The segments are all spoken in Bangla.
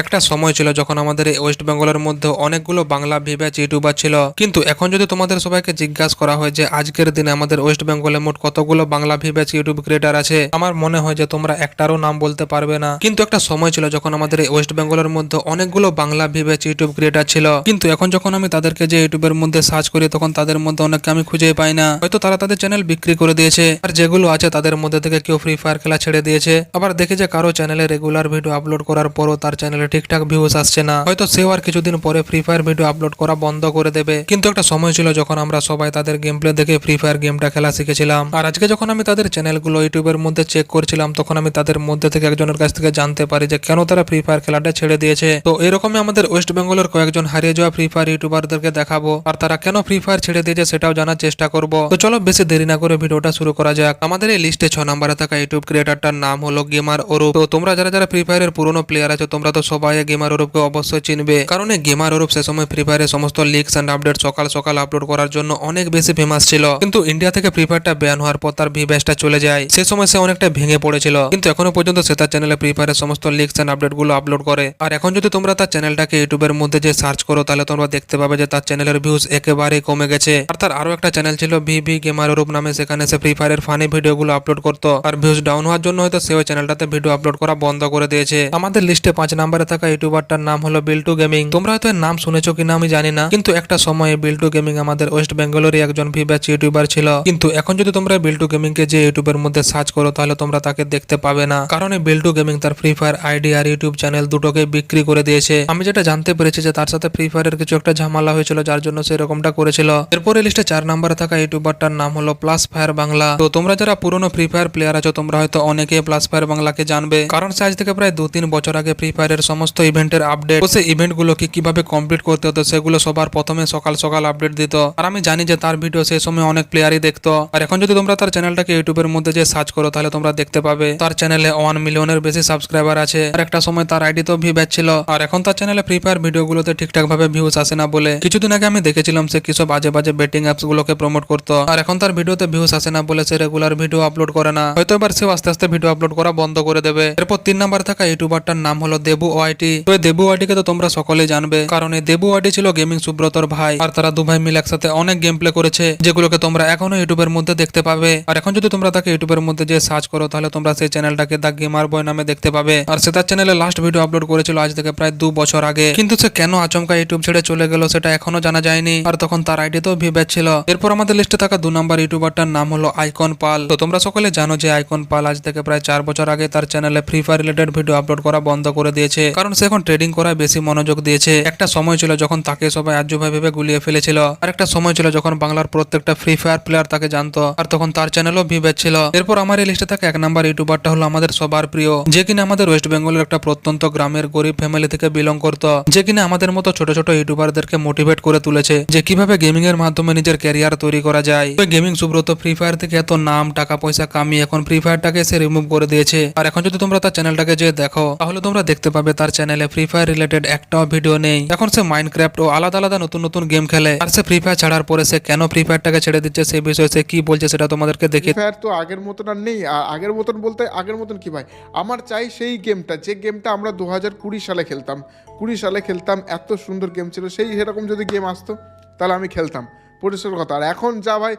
একটা সময় ছিল যখন আমাদের এই ওয়েস্ট বেঙ্গলের মধ্যে অনেকগুলো বাংলা ভিভ্যাচ ইউটিউবার ছিল। কিন্তু এখন যদি তোমাদের সবাইকে জিজ্ঞাসা করা হয় যে আজকের দিনে আমাদের ওয়েস্ট বেঙ্গলে মোট কতগুলো বাংলা ভিভ্যাচ ইউটিউব ক্রিয়েটার আছে, আমার মনে হয় যে তোমরা একটারও নাম বলতে পারবে না। কিন্তু একটা সময় ছিল যখন আমাদের এই ওয়েস্ট বেঙ্গলের মধ্যে অনেকগুলো বাংলা ভিভ্যাচ ইউটিউব ক্রিয়েটার ছিল। কিন্তু এখন যখন আমি তাদেরকে যে ইউটিউবের মধ্যে সার্চ করি, তখন তাদের মধ্যে অনেককে আমি খুঁজে পাই না। হয়তো তারা তাদের চ্যানেল বিক্রি করে দিয়েছে, আর যেগুলো আছে তাদের মধ্যে থেকে কেউ ফ্রি ফায়ার খেলা ছেড়ে দিয়েছে। আবার দেখে যে কারও চ্যানেলে রেগুলার ভিডিও আপলোড করার পরও তার চ্যানেলে ঠিকঠাক ভিউজ আসছে না। হয়তো সেও আর কিছুদিন পরে ফ্রি ফায়ার ভিডিও আপলোড করা বন্ধ করে দেবে। কিন্তু একটা সময় ছিল যখন আমরা সবাই তাদের গেম প্লে দেখে ফ্রি ফায়ার গেমটা খেলা শিখেছিলাম। আর আজকে যখন আমি তাদের চ্যানেলগুলো ইউটিউবের মধ্যে চেক করছিলাম, তখন আমি তাদের মধ্যে থেকে একজনের কাছ থেকে জানতে পারি যে কেন তারা ফ্রি ফায়ার খেলাটা ছেড়ে দিয়েছে। তো এরকমই আমাদের ওয়েস্ট বেঙ্গলের কয়েকজন হারিয়ে যাওয়া ফ্রি ফায়ার ইউটিউবারদেরকে দেখাবো। আর তারা কেন ফ্রি ফায়ার ছেড়ে দিয়েছে সেটাও জানার চেষ্টা করব। তো চলো বেশি দেরি না করে ভিডিওটা শুরু করা যাক। আমাদের এই লিস্টে ছ নম্বরে থাকা ইউটিউব ক্রিয়েটারটার নাম হলো গেমার অরূপ তো তোমরা যারা যারা ফ্রি ফায়ারের পুরনো প্লেয়ার আছো, তোমরা তো সবাই গেমার অরূপকে অবশ্যই চিনবে। কারণ গেমার অরূপ সে সময় ফ্রি ফায়ারের সমস্ত লিক্স অ্যান্ড আপডেট সকাল সকাল আপলোড করার জন্য অনেক বেশি ফেমাস ছিল। কিন্তু ইন্ডিয়া থেকে ফ্রি ফায়ারটা ব্যান হওয়ার পর তার ভি ব্যাচটা চলে যায়। সে সময় সে অনেকটা ভেঙে পড়েছিল। কিন্তু এখনও পর্যন্ত সে তার চ্যানেলে ফ্রি ফায়ারের সমস্ত লিক্স অ্যান্ড আপডেটগুলো আপলোড করে। আর এখন যদি তোমরা তার চ্যানেলটাকে ইউটিউবের মধ্যে যে সার্চ করো, তাহলে তোমরা দেখতে পাবে যে তার চ্যানেলের ভিউজ একেবারেই কমে গেছে। আর তার আরও একটা চ্যানেল ছিল ভি ভি গেমার অরূপ নামে, সেখানে সে ফ্রি ফায়ারের ফানি ভিডিওগুলো আপলোড করতো। আর ভিউজ ডাউন হওয়ার জন্য হয়তো সে ওই চ্যানেলটাতে ভিডিও আপলোড করা বন্ধ করে দিয়েছে। আমাদের লিস্টে পাঁচ নম্বরে থাকা ইউটিউবারটার নাম হলো বিল্টু গেমিং। তোমরা হয়তো নাম শুনেছো কিনা আমি জানি না, কিন্তু একটা সময়ে বিল্টু গেমিং আমাদের ওয়েস্ট বেঙ্গলেরই একজন ভিব্যাচ ইউটিউবার ছিল। কিন্তু এখন যদি তোমরা বিল্টু গেমিং কে যে ইউটিউবের মধ্যে সার্চ করো, তাহলে তোমরা তাকে দেখতে পাবে না। কারণ বিল্টু গেমিং তার ফ্রি ফায়ার আইডি আর ইউটিউব চ্যানেল দুটোকে বিক্রি করে দিয়েছে। আমি যেটা জানতে পেরেছি যে তার সাথে ফ্রি ফায়ারের কিছু একটা ঝামেলা হয়েছিল, যার জন্য সে এরকমটা করেছিল। এরপরে লিস্টে চার নম্বরে থাকা ইউটিউবারটার নাম হলো প্লাস ফায়ার বাংলা। তো তোমরা যারা পুরনো ফ্রি ফায়ার প্লেয়ার আছো, তোমরা হয়তো অনেকে প্লাস ফায়ার বাংলাকে জানবে। কারণ সে আজ থেকে প্রায় দু তিন বছর আগে ফ্রি ফায়ারের সমস্ত ইভেন্টের আপডেট ও সেই ইভেন্ট গুলোকে কীভাবে কমপ্লিট করতে হতো, সেগুলো সবার প্রথমে সকাল সকাল আপডেট দিত। আর আমি জানি যে তার ভিডিও সেই সময় অনেক প্লেয়ারই দেখতো। আর এখন যদি তোমরা তার চ্যানেলটাকে ইউটিউবের মধ্যে যে সার্চ করো, তাহলে তোমরা দেখতে পাবে। তার চ্যানেলে ওয়ান মিলিয়নের বেশি সাবস্ক্রাইবার আছে। আর একটা সময় তার আইডি তো ভিউ ছিল। আর এখন তার চ্যানেলে ফ্রি ফায়ার ভিডিওগুলোতে ঠিকঠাক ভাবে ভিউজ আসে না বলে। কিছুদিন আগে আমি দেখেছিলাম সে কিছু বাজে বাজে বেটিং অ্যাপস গুলোকে প্রমোট করতো। আর এখন তার ভিডিওতে ভিউজ আসে না বলে সে রেগুলার ভিডিও আপলোড করে না। হয়তো এবার সে আস্তে আস্তে ভিডিও আপলোড করা বন্ধ করে দেবে। এরপর তিন নাম্বার থাকা ইউটিউবারটার নাম হলো দেবু ওয়াইটি তো দেবু ওয়াইটিকে তো তোমরা সকলে জানবে, কারণ এই দেবু ওয়াইটি ছিল গেমিং সুব্রতর ভাই, আর তারা দু ভাই মিলে একসাথে অনেক গেম প্লে করেছে, যেগুলোকে তোমরা এখনও ইউটিউবের মধ্যে দেখতে পাবে। আর এখন যদি তোমরা তাকে ইউটিউবের মধ্যে যে সার্চ করো, তাহলে তোমরা সেই চ্যানেলটাকে দা গেমার বয় নামে দেখতে পাবে। আর সে তার চ্যানেলে লাস্ট ভিডিও আপলোড করেছিল আজ থেকে প্রায় দু বছর আগে। কিন্তু সে কেন আচমকা ইউটিউব ছেড়ে চলে গেল সেটা এখনও জানা যায়নি। আর তখন তার আইডি তো ভিব্যাচ ছিল। এরপর আমাদের লিস্টে থাকা দু নম্বর ইউটিউবারটার নাম হলো আইকন পাল তো তোমরা সকলে জানো যে আইকন পাল আজ থেকে প্রায় চার বছর আগে তার চ্যানেলে free fire related video upload করা বন্ধ করে দিয়েছে। কারণ সে এখন ট্রেডিং করায় বেশি মনোযোগ দিয়েছে। একটা সময় ছিল যখন তাকে সবাই ভাই ভেবে গুলিয়ে ফেলেছিল। আর একটা সময় ছিল যখন বাংলার প্রত্যেকটা ফ্রি ফায়ার প্লেয়ার তাকে জানতো। আর তখন তার চ্যানেলও ভিভেজ ছিল। এরপর আমার এই লিস্টে থাকা এক নাম্বার ইউটিউবারটা হলো আমাদের সবার প্রিয়। যে কিনা আমাদের ওয়েস্ট বেঙ্গলের একটা প্রত্যন্ত গ্রামের গরিব ফ্যামিলি থেকে বিলং করতো। যে কিনা আমাদের মতো ছোট ছোট ইউটিউবারদেরকে মোটিভেট করে তুলেছে। যে কীভাবে গেমিং এর মাধ্যমে নিজের ক্যারিয়ার তৈরি করা যায়। ওই গেমিং সুব্রত ফ্রি ফায়ার থেকে এত নাম, টাকা, পয়সা, কামিয়ে এখন ফ্রি ফায়ারটাকে সে রিমুভ করে দিয়েছে। আর এখন যদি তোমরা তার চ্যানেলটাকে যে দেখো, তাহলে তোমরা দেখতে পাবে তার চ্যানেলে ফ্রি ফায়ার রিলেটেড একটাও ভিডিও নেই। এখন সে মাইনক্রাফট ও আলাদা আলাদা নতুন নতুন গেম খেলে। আর সে ফ্রি ফায়ার ছাড়ার পরে সে কেন ফ্রি ফায়ারটাকে ছেড়ে দিচ্ছে? সেই বিষয়ে সে কি বলছে সেটা তোমাদেরকে দেখে ফ্রি ফায়ার তো আগের মতন আর নেই। আর আগের মতন বলতে আগের মতন কি ভাই? আমার চাই সেই গেমটা যে গেমটা আমরা দু হাজার কুড়ি সালে খেলতাম। কুড়ি সালে খেলতাম এত সুন্দর গেম ছিল। সেই সেরকম যদি গেম আসতো তাহলে আমি খেলতাম। পরিষ্কার কথা। আর এখন যা ভাই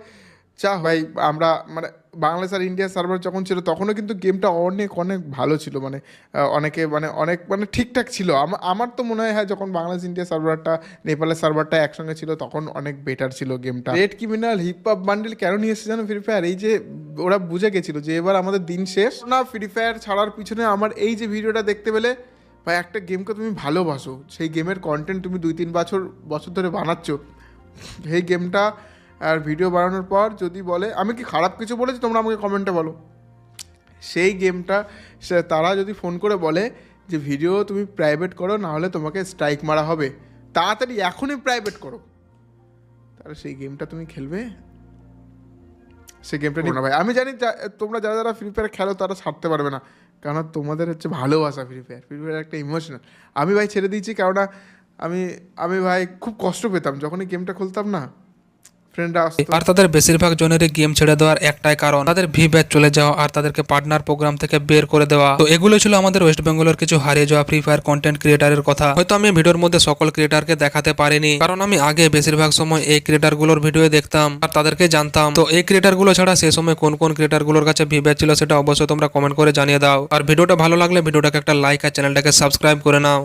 যা ভাই আমরা মানে বাংলাদেশ আর ইন্ডিয়া সার্ভার যখন ছিল তখনও কিন্তু গেমটা অনেক অনেক ভালো ছিল। মানে অনেকে মানে অনেক মানে ঠিকঠাক ছিল। আমার তো মনে হয় হ্যাঁ যখন বাংলাদেশ ইন্ডিয়া সার্ভারটা নেপালের সার্ভারটা একসঙ্গে ছিল তখন অনেক বেটার ছিল গেমটা red criminal hip hop bundle কেন নিয়ে এসেছে জানো ফ্রি ফায়ার এই যে ওরা বুঝে গেছিল যে এবার আমাদের দিন শেষ। না ফ্রি ফায়ার ছাড়ার পিছনে আমার এই যে ভিডিওটা দেখতে পেলে ভাই একটা গেমকে তুমি ভালোবাসো। সেই গেমের কন্টেন্ট তুমি দুই তিন বছর বছর ধরে বানাচ্ছ। সেই গেমটা আর ভিডিও বানানোর পর যদি বলে আমি কি খারাপ কিছু বলেছি? তোমরা আমাকে কমেন্টে বলো। সেই গেমটা সে তারা যদি ফোন করে বলে যে ভিডিও তুমি প্রাইভেট করো না হলে তোমাকে স্ট্রাইক মারা হবে। তাড়াতাড়ি এখনই প্রাইভেট করো। তাহলে সেই গেমটা তুমি খেলবে। সেই গেমটা নিও না ভাই আমি জানি যা- তোমরা যারা যারা ফ্রি ফায়ার খেলো তারা ছাড়তে পারবে না। কারণ তোমাদের হচ্ছে ভালোবাসা ফ্রি ফায়ার ফ্রি ফায়ার একটা ইমোশনাল আমি ভাই ছেড়ে দিয়েছি কেননা আমি আমি ভাই খুব কষ্ট পেতাম। যখনই গেমটা খুলতাম না আর তাদের বেশিরভাগ জনেরই গেম ছেড়ে দেওয়ার একটাই কারণ, তাদের ভি ব্যাচ চলে যাওয়া আর তাদেরকে পার্টনার প্রোগ্রাম থেকে বের করে দেওয়া। তো এগুলো ছিল আমাদের ওয়েস্ট বেঙ্গলের কিছু হারিয়ে যাওয়া ফ্রি ফায়ার কন্টেন্ট ক্রিয়েটারের কথা। হয়তো আমি ভিডিওর মধ্যে সকল ক্রিয়েটারকে দেখাতে পারিনি, কারণ আমি আগে বেশিরভাগ সময় এই ক্রিয়েটারগুলোর ভিডিও দেখতাম আর তাদেরকে জানতাম। তো এই ক্রিয়েটারগুলো ছাড়া সে সময় কোন কোন ক্রিয়েটারগুলোর কাছে ভি ব্যাচ ছিল সেটা অবশ্যই তোমরা কমেন্ট করে জানিয়ে দাও। আর ভিডিওটা ভালো লাগলে ভিডিওটাকে একটা লাইক আর চ্যানেলটাকে সাবস্ক্রাইব করে নাও।